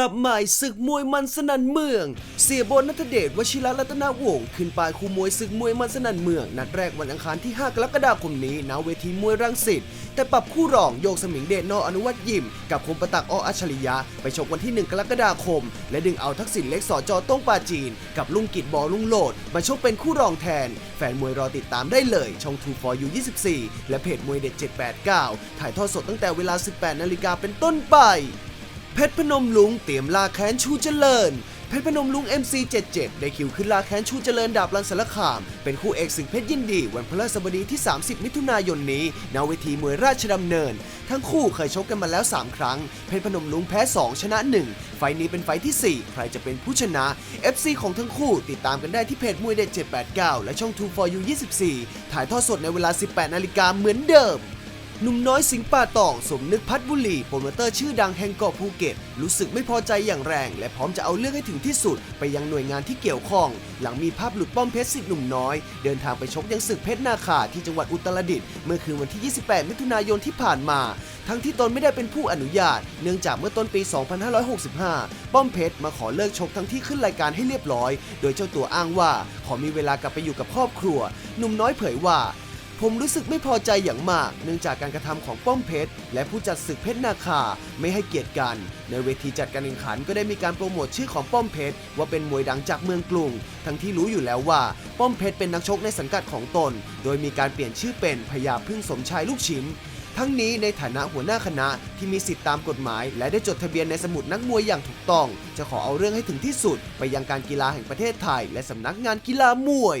ปรับใหม่ศึกมวยมันสนั่นเมือง เสียโบนนัทเดชวชิระรัตนาวงศ์ขึ้นปลายคู่มวยศึกมวยมันสนั่นเมือง นัดแรกวันอังคารที่ 5 กรกฎาคมนี้ณเวทีมวยรังสิตแต่ปรับคู่รองโยกสมิงเดชนออนุวัตยิม กับคมประตักออัจฉริยะ ไปชกวันที่ 1 กรกฎาคม และดึงเอาทักษิณเล็กสอจอต้งปาจีน กับลุงกิจบอลุงโหลด มาชกเป็นคู่รองแทน แฟนมวยรอติดตามได้เลยช่อง2 for you 24 และเพจมวยเด็ด789 ถ่ายทอดสดตั้งแต่เวลา 18 นาฬิกาเป็นต้นไป เพชรพนมลุงเตรียมลาแค้นชูเจริญ เพชรพนมลุง MC77 ได้คิวขึ้นลาแค้นชูเจริญดาบลันสารคาม เป็นคู่เอกศึกเพชรยินดี วันพฤหัสบดีที่ 30 มิถุนายนนี้ณเวทีมวยราชดำเนิน ทั้งคู่เคยชกกันมาแล้ว 3 ครั้ง เพชรพนมลุงแพ้ 2 ชนะ 1 ไฟล์นี้เป็นไฟที่ 4 ใครจะเป็นผู้ชนะ FC ของทั้งคู่ติดตามกันได้ที่เพจมวยเด็ด789 และช่อง 2 for you 24 ถ่ายทอดสดในเวลา 18 นาฬิกาเหมือนเดิม หนุ่มน้อยสิงป่าตองสมนึกพัฒน์บุรีโปรโมเตอร์ชื่อดังแห่งเกาะภูเก็ต รู้สึกไม่พอใจอย่างแรง และพร้อมจะเอาเรื่องให้ถึงที่สุด ไปยังหน่วยงานที่เกี่ยวข้อง หลังมีภาพหลุดป้อมเพชรสิทธิ์หนุ่มน้อย เดินทางไปชกยังศึกเพชรนาคาที่จังหวัดอุตรดิตถ์เมื่อคืนวันที่ 28 มิถุนายนที่ผ่านมา ทั้งที่ตนไม่ได้เป็นผู้อนุญาต เนื่องจากเมื่อต้นปี 2565 ป้อมเพชรมาขอเลิกชกทั้งที่ขึ้นรายการให้เรียบร้อย โดยเจ้าตัวอ้างว่าขอมีเวลากลับไปอยู่กับครอบครัว หนุ่มน้อยเผยว่า ผมรู้สึกไม่พอใจอย่างมาก เนื่องจากการกระทำของป้อมเพชร และผู้จัดศึกเพชรนาคาไม่ให้เกียรติกัน ในเวทีจัดการแข่งขันก็ได้มีการโปรโมทชื่อของป้อมเพชร ว่าเป็นมวยดังจากเมืองกรุง ทั้งที่รู้อยู่แล้วว่า ป้อมเพชรเป็นนักชกในสังกัดของตน โดยมีการเปลี่ยนชื่อเป็นพญาพึ่งสมชายลูกชิ้นทั้งนี้ในฐานะหัวหน้าคณะที่มีสิทธิตามกฎหมาย และได้จดทะเบียนในสมุดนักมวยอย่างถูกต้อง จะขอเอาเรื่องให้ถึงที่สุด ไปยังการกีฬาแห่งประเทศไทย และสำนักงานกีฬามวย